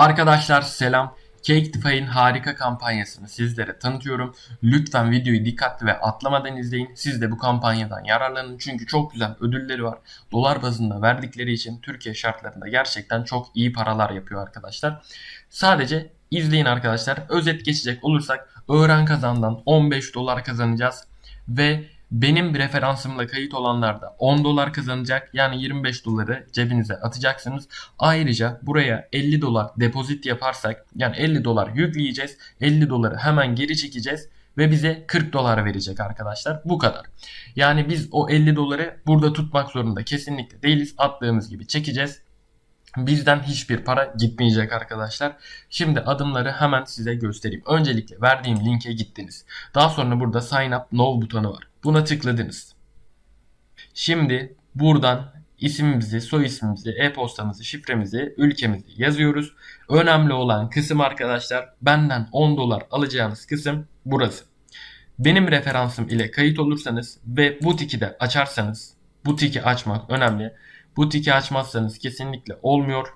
Arkadaşlar selam. Caketify'in harika kampanyasını sizlere tanıtıyorum. Lütfen videoyu dikkatli ve atlamadan izleyin. Siz de bu kampanyadan yararlanın çünkü çok güzel ödülleri var. Dolar bazında verdikleri için Türkiye şartlarında gerçekten çok iyi paralar yapıyor arkadaşlar. Sadece izleyin arkadaşlar. Özet geçecek olursak öğren kazandan 15 dolar kazanacağız ve benim referansımla kayıt olanlar da 10 dolar kazanacak. Yani 25 doları cebinize atacaksınız. Ayrıca buraya 50 dolar depozit yaparsak yani 50 dolar yükleyeceğiz. 50 doları hemen geri çekeceğiz ve bize 40 dolar verecek arkadaşlar. Bu kadar. Yani biz o 50 doları burada tutmak zorunda kesinlikle değiliz. Attığımız gibi çekeceğiz. Bizden hiçbir para gitmeyecek arkadaşlar. Şimdi adımları hemen size göstereyim. Öncelikle verdiğim linke gittiniz. Daha sonra burada sign up now butonu var. Buna tıkladınız. Şimdi buradan ismimizi, soy ismimizi, e-postamızı, şifremizi, ülkemizi yazıyoruz. Önemli olan kısım arkadaşlar benden 10 dolar alacağınız kısım burası. Benim referansım ile kayıt olursanız ve bu tiki de açarsanız, bu tiki açmak önemli. Bu tiki açmazsanız kesinlikle olmuyor.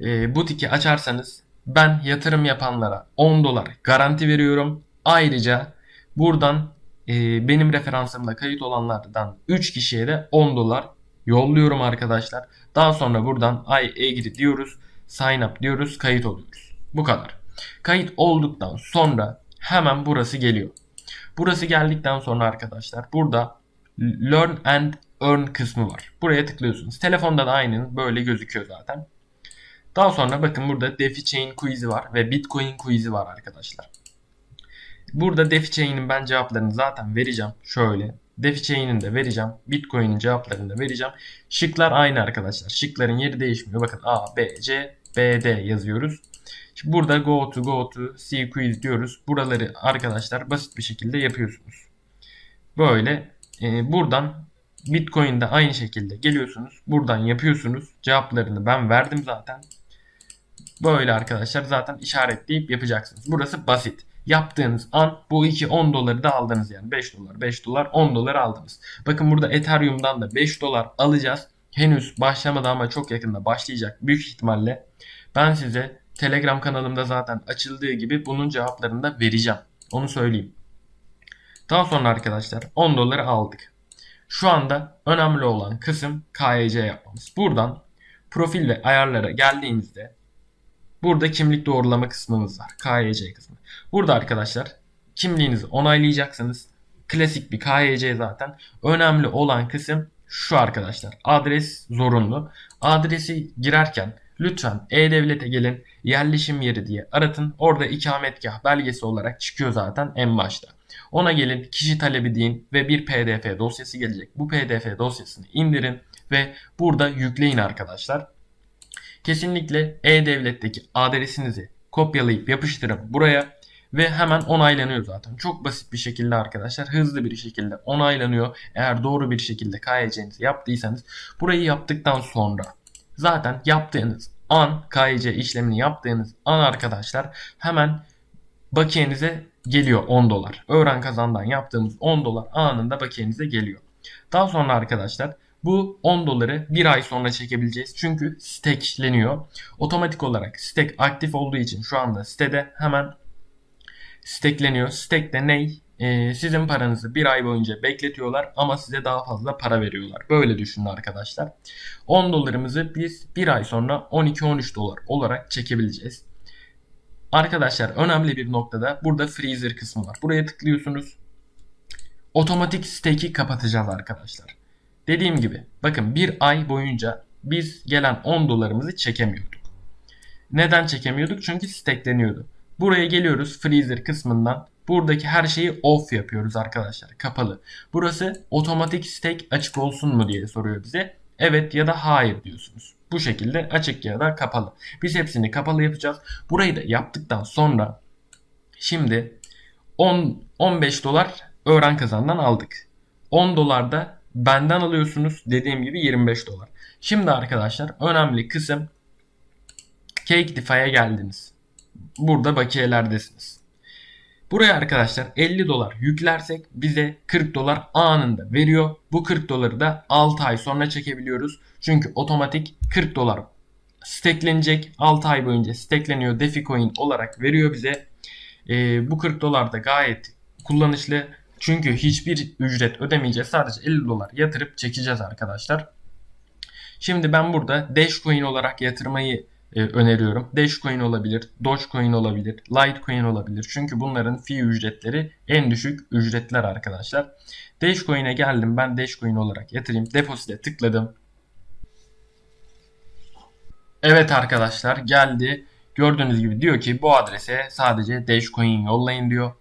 E, bu tiki açarsanız ben yatırım yapanlara 10 dolar garanti veriyorum. Ayrıca buradan e, benim referansımla kayıt olanlardan 3 kişiye de 10 dolar yolluyorum arkadaşlar. Daha sonra buradan I agree diyoruz. Sign up diyoruz. Kayıt oluyoruz. Bu kadar. Kayıt olduktan sonra hemen burası geliyor. Burası geldikten sonra arkadaşlar burada Learn and Earn kısmı var. Buraya tıklıyorsunuz. Telefonda da aynen böyle gözüküyor zaten. Daha sonra bakın burada DeFi Chain quiz'i var ve Bitcoin quiz'i var arkadaşlar. Burada DeFi Chain'in ben cevaplarını zaten vereceğim. Şöyle. DeFi Chain'in de vereceğim. Bitcoin'in cevaplarını da vereceğim. Şıklar aynı arkadaşlar. Şıkların yeri değişmiyor. Bakın A, B, C, B, D yazıyoruz. Şimdi burada go to, go to, quiz diyoruz. Buraları arkadaşlar basit bir şekilde yapıyorsunuz. Böyle e, buradan Bitcoin'de aynı şekilde geliyorsunuz. Buradan yapıyorsunuz. Cevaplarını ben verdim zaten. Böyle arkadaşlar zaten işaretleyip yapacaksınız. Burası basit. Yaptığınız an bu iki 10 doları da aldınız yani 5 dolar 5 dolar 10 dolar aldınız. Bakın burada Ethereum'dan da 5 dolar alacağız. Henüz başlamadı ama çok yakında başlayacak büyük ihtimalle. Ben size Telegram kanalımda zaten açıldığı gibi bunun cevaplarını da vereceğim. Onu söyleyeyim. Daha sonra arkadaşlar 10 doları aldık. Şu anda önemli olan kısım KYC yapmamız. Buradan profil ve ayarlara geldiğimizde burada kimlik doğrulama kısmımız var. KYC kısmı. Burada arkadaşlar kimliğinizi onaylayacaksınız. Klasik bir KYC zaten. Önemli olan kısım şu arkadaşlar. Adres zorunlu. Adresi girerken lütfen E-Devlet'e gelin yerleşim yeri diye aratın. Orada ikametgah belgesi olarak çıkıyor zaten en başta. Ona gelin kişi talebi deyin ve bir pdf dosyası gelecek. Bu pdf dosyasını indirin ve burada yükleyin arkadaşlar. Kesinlikle E-Devlet'teki adresinizi kopyalayıp yapıştırın buraya ve hemen onaylanıyor zaten. Çok basit bir şekilde arkadaşlar hızlı bir şekilde onaylanıyor. Eğer doğru bir şekilde KYC'nizi yaptıysanız burayı yaptıktan sonra zaten yaptığınız an KYC işlemini yaptığınız an arkadaşlar hemen bakiyenize geliyor 10 dolar. Öğren kazandan yaptığımız 10 dolar anında bakiyenize geliyor. Daha sonra arkadaşlar bu 10 doları bir ay sonra çekebileceğiz. Çünkü stakeliyor. Otomatik olarak stack aktif olduğu için şu anda sitede hemen stakeleniyor. Stack de ne? Ee, sizin paranızı bir ay boyunca bekletiyorlar ama size daha fazla para veriyorlar. Böyle düşünün arkadaşlar. 10 dolarımızı biz bir ay sonra 12-13 dolar olarak çekebileceğiz. Arkadaşlar önemli bir noktada burada freezer kısmı var. Buraya tıklıyorsunuz. Otomatik stake'i kapatacağız arkadaşlar. Dediğim gibi bakın bir ay boyunca biz gelen 10 dolarımızı çekemiyorduk. Neden çekemiyorduk? Çünkü stakeleniyordu. Buraya geliyoruz freezer kısmından. Buradaki her şeyi off yapıyoruz arkadaşlar. Kapalı. Burası otomatik stake açık olsun mu diye soruyor bize. Evet ya da hayır diyorsunuz. Bu şekilde açık ya da kapalı. Biz hepsini kapalı yapacağız. Burayı da yaptıktan sonra şimdi 10 15 dolar öğren kazandan aldık. 10 dolar da benden alıyorsunuz. Dediğim gibi 25 dolar. Şimdi arkadaşlar önemli kısım Caketify'a geldiniz. Burada bakiyelerdesiniz. Buraya arkadaşlar 50 dolar yüklersek bize 40 dolar anında veriyor. Bu 40 doları da 6 ay sonra çekebiliyoruz. Çünkü otomatik 40 dolar Steklenecek 6 ay boyunca stekleniyor. Defi coin olarak veriyor bize. Ee, bu 40 dolar da gayet kullanışlı. Çünkü hiçbir ücret ödemeyeceğiz. Sadece 50 dolar yatırıp çekeceğiz arkadaşlar. Şimdi ben burada Dashcoin olarak yatırmayı e, öneriyorum. Dashcoin olabilir, Dogecoin olabilir, Litecoin olabilir. Çünkü bunların fee ücretleri en düşük ücretler arkadaşlar. Dashcoin'e geldim. Ben Dashcoin olarak yatırayım. Deposite tıkladım. Evet arkadaşlar geldi. Gördüğünüz gibi diyor ki bu adrese sadece Dashcoin yollayın diyor.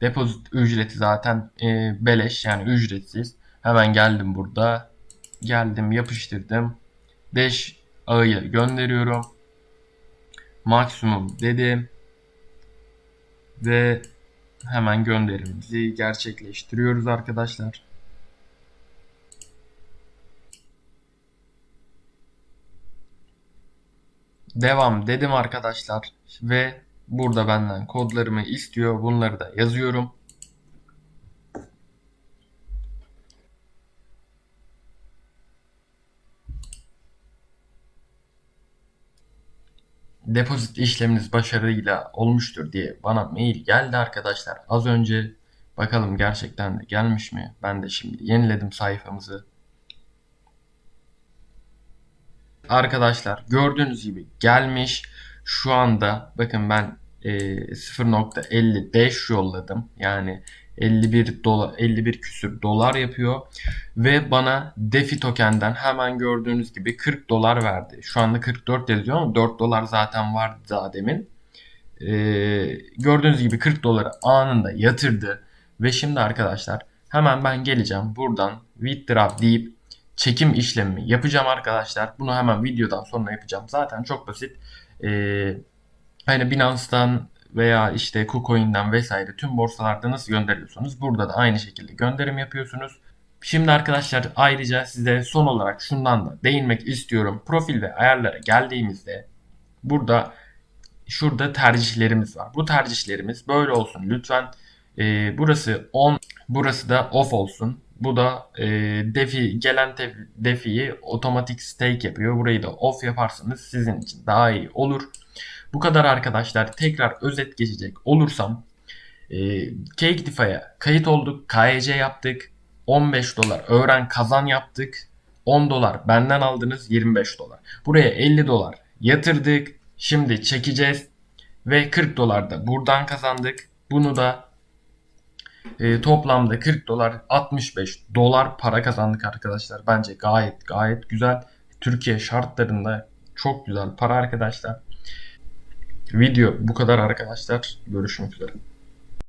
Depozit ücreti zaten e, beleş yani ücretsiz. Hemen geldim burada. Geldim yapıştırdım. Dash ağıyla gönderiyorum. Maksimum dedim. Ve hemen gönderimimizi gerçekleştiriyoruz arkadaşlar. Devam dedim arkadaşlar ve burada benden kodlarımı istiyor. Bunları da yazıyorum. Depozit işleminiz başarıyla olmuştur diye bana mail geldi arkadaşlar. Az önce bakalım gerçekten de gelmiş mi? Ben de şimdi yeniledim sayfamızı. Arkadaşlar gördüğünüz gibi gelmiş. Şu anda bakın ben e, 0.55 yolladım. Yani 51 dolar 51 küsür dolar yapıyor ve bana Defi token'den hemen gördüğünüz gibi 40 dolar verdi. Şu anda 44 yazıyor ama 4 dolar zaten vardı daha demin. Ee, gördüğünüz gibi 40 doları anında yatırdı ve şimdi arkadaşlar hemen ben geleceğim buradan withdraw deyip çekim işlemi yapacağım arkadaşlar. Bunu hemen videodan sonra yapacağım. Zaten çok basit. Ee, hani Binance'dan veya işte KuCoin'den vesaire tüm borsalarda nasıl gönderiyorsunuz? Burada da aynı şekilde gönderim yapıyorsunuz. Şimdi arkadaşlar ayrıca size son olarak şundan da değinmek istiyorum. Profil ve ayarlara geldiğimizde burada şurada tercihlerimiz var. Bu tercihlerimiz böyle olsun lütfen. Ee, burası on, burası da off olsun. Bu da e, defi gelen tef- defiyi otomatik stake yapıyor. Burayı da off yaparsanız sizin için daha iyi olur. Bu kadar arkadaşlar. Tekrar özet geçecek olursam e, Caktify'a kayıt olduk. KYC yaptık. 15 dolar öğren kazan yaptık. 10 dolar benden aldınız 25 dolar. Buraya 50 dolar yatırdık. Şimdi çekeceğiz. Ve 40 dolar da buradan kazandık. Bunu da e, toplamda 40 dolar 65 dolar para kazandık arkadaşlar. Bence gayet gayet güzel. Türkiye şartlarında çok güzel para arkadaşlar. Video bu kadar arkadaşlar. Görüşmek üzere.